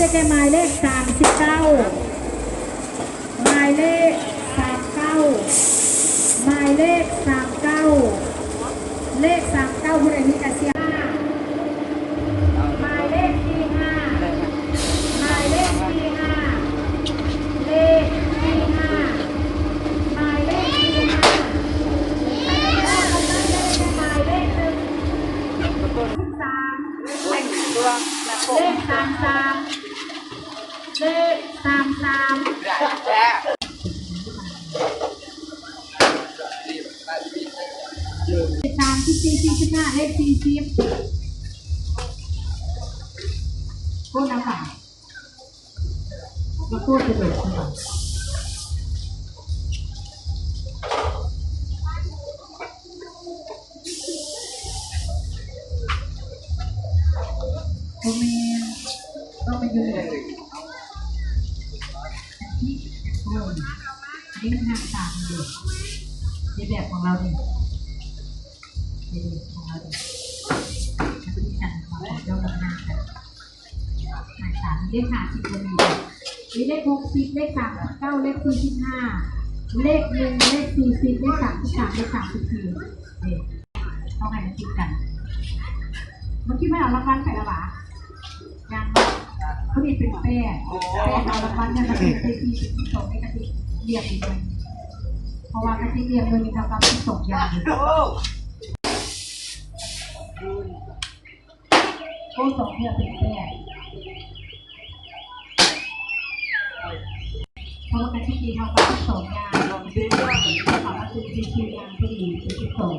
ได้แค่หมายเลขสามสิบเก้าหมายเลขสามเก้าหมายเลขสามเก้าเลขสามเก้าผู้ใดมีกระเสียห้าหมายเลขสี่ห้าหมายเลขสี่ห้าเลขสี่ห้าหมายเลขสี่ห้าหมายเลขหนึ่งสามเลขสามสามเลขสามสาม สามสิบสี่สี่สิบห้าเลขสี่สิบโคตรนะค่ะแล้วโคตรจะเด็ดโอเมนต้องไปดูเลยที่โอ้ยนี่มันหนักตามเลยในแบบของเราเนี่ย เด็กขหายสามเลขหาสิบคนมีมีเลขหกสิบเลขสามเก้าเลขสี่สิบห้าเลขหนึ่งเลขสี่สิบเลขสามสิบสามเลขสามสิบสี่เด็กต้องให้มันคิดกันเมื่อกี้ไม่เอารางวัลไปแล้วหรอยังเขาดีเป็นแป้แป้เอารางวัลเนี่ยมันเป็นเลขที่เป็นสองเลขกติกเรียกอีกเลยเพราะว่ากระติกเรียกเลยมีคว่าที่สองอย่าง โค้สองเนี่ยเป็นแม่เพราะว่าการที่ดีทำไปสองอย่างลงด้วยว่าเขาว่าคือคือคือยานที่ดีคือที่สอง